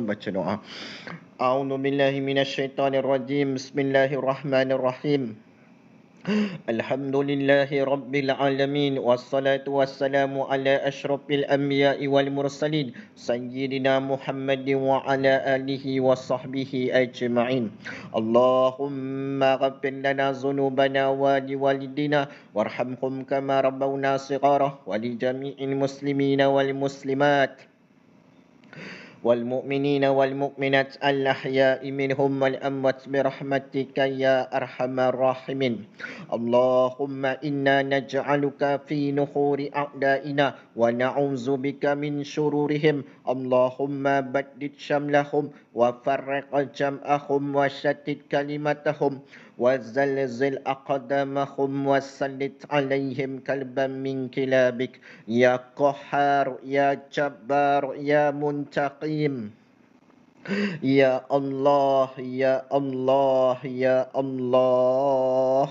baca doa. A'udzu billahi minasyaitonir rajim. Bismillahirrahmanirrahim. Alhamdulillahi Rabbil Alamin Wassalatu wassalamu ala ashrafil anbiya'i wal mursalin Sayyidina Muhammadin wa ala alihi wa sahbihi ajma'in Allahumma ghafir lana zunubana wa liwalidina Warhamkum kama rabbawna sigara Walijami'in muslimina wal muslimat والمؤمنين والمؤمنات الأحياء منهم والأموات برحمتك يا أرحم الراحمين اللهم إنا نجعلك في نحور أعدائنا ونعوذ بك من شرورهم اللهم بدد شملهم وفرق جمعهم وشتت كلمتهم وزلزل أقدامهم وسلط عليهم كلبا من كلابك يا قهار يا جبار يا منتقيم يا الله يا الله يا الله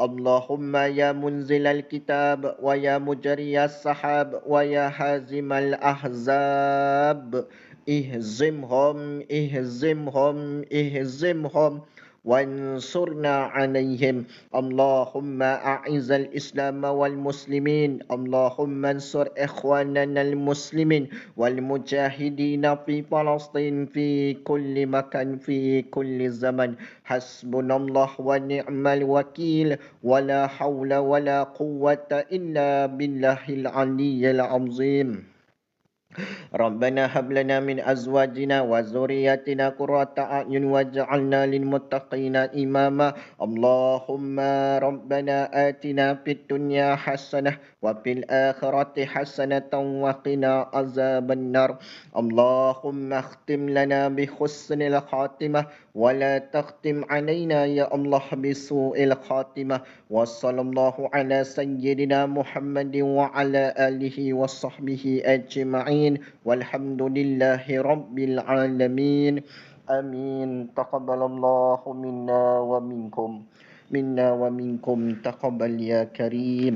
اللهم يا منزل الكتاب ويا مجري السحاب ويا هازم الأحزاب اهزمهم اهزمهم اهزمهم وانصرنا عليهم اللهم أعز الإسلام والمسلمين اللهم انصر إخواننا المسلمين والمجاهدين في فلسطين في كل مكان في كل زمن حسبنا الله ونعم الوكيل ولا حول ولا قوة إلا بالله العلي العظيم ربنا هب لنا من أزواجنا وذرياتنا قرة أعين واجعلنا للمتقين إماما. اللهم ربنا آتنا في الدنيا حسنة وفي الآخرة حسنة وقنا عذاب النار. اللهم اختم لنا بحسن الخاتمة ولا تختم علينا يا الله بسوء الخاتمة. وصلى الله على سيدنا محمد وعلى آله وصحبه أجمعين والحمد لله رب العالمين آمين تقبل الله منا ومنكم منا ومنكم تقبل يا كريم